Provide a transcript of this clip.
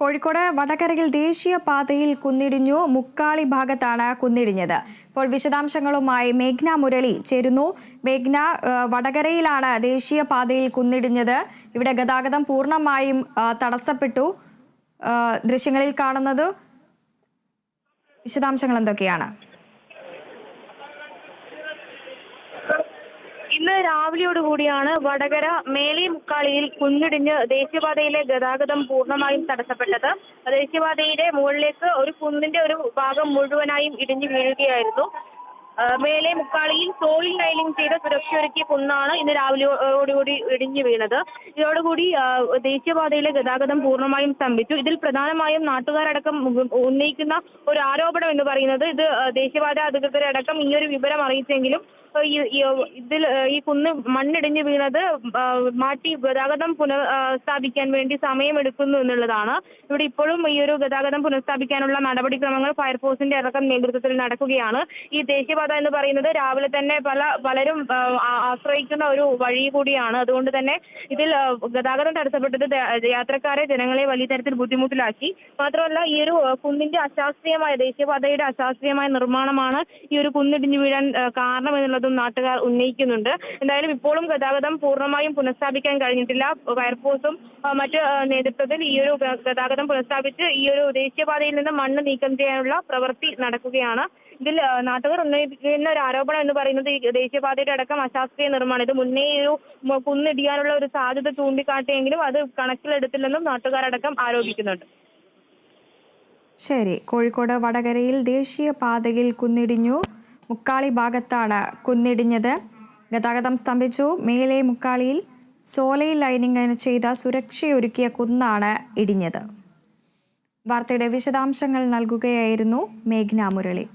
കോഴിക്കോട് വടകരയിൽ ദേശീയ പാതയിൽ കുന്നിടിഞ്ഞു മുക്കാളി ഭാഗത്താണ് കുന്നിടിഞ്ഞത്. ഇപ്പോൾ വിശദാംശങ്ങളുമായി മേഘ്ന മുരളി ചേരുന്നു. മേഘ്ന വടകരയിലാണ് ദേശീയ പാതയിൽ കുന്നിടിഞ്ഞത്. ഇവിടെ ഗതാഗതം പൂർണമായും തടസ്സപ്പെട്ടു. ദൃശ്യങ്ങളിൽ കാണുന്നത് വിശദാംശങ്ങൾ എന്തൊക്കെയാണ്? ഇന്ന് രാവിലെയോടുകൂടിയാണ് വടകര മേലേ മുക്കാളിയിൽ കുന്നിടിഞ്ഞ് ദേശീയപാതയിലെ ഗതാഗതം പൂർണമായും തടസ്സപ്പെട്ടത്. ദേശീയപാതയുടെ മുകളിലേക്ക് ഒരു കുന്നിന്റെ ഒരു ഭാഗം മുഴുവനായും ഇടിഞ്ഞു വീഴുകയായിരുന്നു. മേലെ മുക്കാളിയിൽ സോയിൽ ലൈനിങ് ചെയ്ത് സുരക്ഷയൊരുക്കിയ കുന്നാണ് ഇന്ന് രാവിലെയോടുകൂടി ഇടിഞ്ഞു വീണത്. ഇതോടുകൂടി ദേശീയപാതയിലെ ഗതാഗതം പൂർണമായും സ്തംഭിച്ചു. ഇതിൽ പ്രധാനമായും നാട്ടുകാരടക്കം ഉന്നയിക്കുന്ന ഒരു ആരോപണം എന്ന് പറയുന്നത് ഇത് ദേശീയപാത അധികൃതരടക്കം ഈ ഒരു വിവരം അറിയിച്ചെങ്കിലും ഇതിൽ ഈ കുന്ന് മണ്ണിടിഞ്ഞ് വീണത് മാറ്റി ഗതാഗതം പുനഃസ്ഥാപിക്കാൻ സ്ഥാപിക്കാൻ വേണ്ടി സമയമെടുക്കുന്നു എന്നുള്ളതാണ്. ഇവിടെ ഇപ്പോഴും ഈ ഒരു ഗതാഗതം പുനഃസ്ഥാപിക്കാനുള്ള നടപടിക്രമങ്ങൾ ഫയർഫോഴ്സിന്റെ അടക്കം നേതൃത്വത്തിൽ നടക്കുകയാണ്. ഈ ദേശീയപാത എന്ന് പറയുന്നത് രാവിലെ തന്നെ പല പലരും ആശ്രയിക്കുന്ന ഒരു വഴി കൂടിയാണ്. അതുകൊണ്ട് തന്നെ ഇതിൽ ഗതാഗതം തടസ്സപ്പെട്ടത് യാത്രക്കാരെ ജനങ്ങളെ വലിയ തരത്തിൽ ബുദ്ധിമുട്ടിലാക്കി. മാത്രമല്ല ഈ ഒരു കുന്നിന്റെ അശാസ്ത്രീയമായ ദേശീയപാതയുടെ അശാസ്ത്രീയമായ നിർമ്മാണമാണ് ഈ ഒരു കുന്നിടിഞ്ഞു വീഴാൻ കാരണം എന്നുള്ളതും നാട്ടുകാർ ഉന്നയിക്കുന്നുണ്ട്. എന്തായാലും ഇപ്പോഴും ഗതാഗതം പൂർണമായും പുനഃസ്ഥാപിക്കാൻ കഴിഞ്ഞിട്ടില്ല. ഫയർഫോഴ്സും മറ്റ് നേതൃത്വത്തിൽ ഈ ഒരു ഗതാഗതം പുനഃസ്ഥാപിച്ച് ഈ ഒരു ദേശീയപാതയിൽ നിന്ന് മണ്ണ് നീക്കം ചെയ്യാനുള്ള പ്രവൃത്തി നടക്കുകയാണ്. ഇതിൽ നാട്ടുകാർ ഉന്നയിക്കുന്ന ഒരു ആരോപണം എന്ന് പറയുന്നത് ഈ ദേശീയപാതയുടെ അടക്കം അശാസ്ത്രീയ നിർമ്മാണം. ഇത് മുന്നേ ഒരു കുന്നിടിയാനുള്ള ഒരു സാധ്യത ചൂണ്ടിക്കാട്ടിയെങ്കിലും അത് കണക്കിലെടുത്തില്ലെന്നും നാട്ടുകാരടക്കം ആരോപിക്കുന്നുണ്ട്. ശരി. കോഴിക്കോട് വടകരയിൽ ദേശീയ പാതയിൽ കുന്നിടിഞ്ഞു. മുക്കാളി ഭാഗത്താണ് കുന്നിടിഞ്ഞത്. ഗതാഗതം സ്തംഭിച്ചു. മേലെ മുക്കാളിയിൽ സോലയിൽ ലൈനിങ് ചെയ്ത സുരക്ഷയൊരുക്കിയ കുന്നാണ് ഇടിഞ്ഞത്. വാർത്തയുടെ വിശദാംശങ്ങൾ നൽകുകയായിരുന്നു മേഘ്ന മുരളി.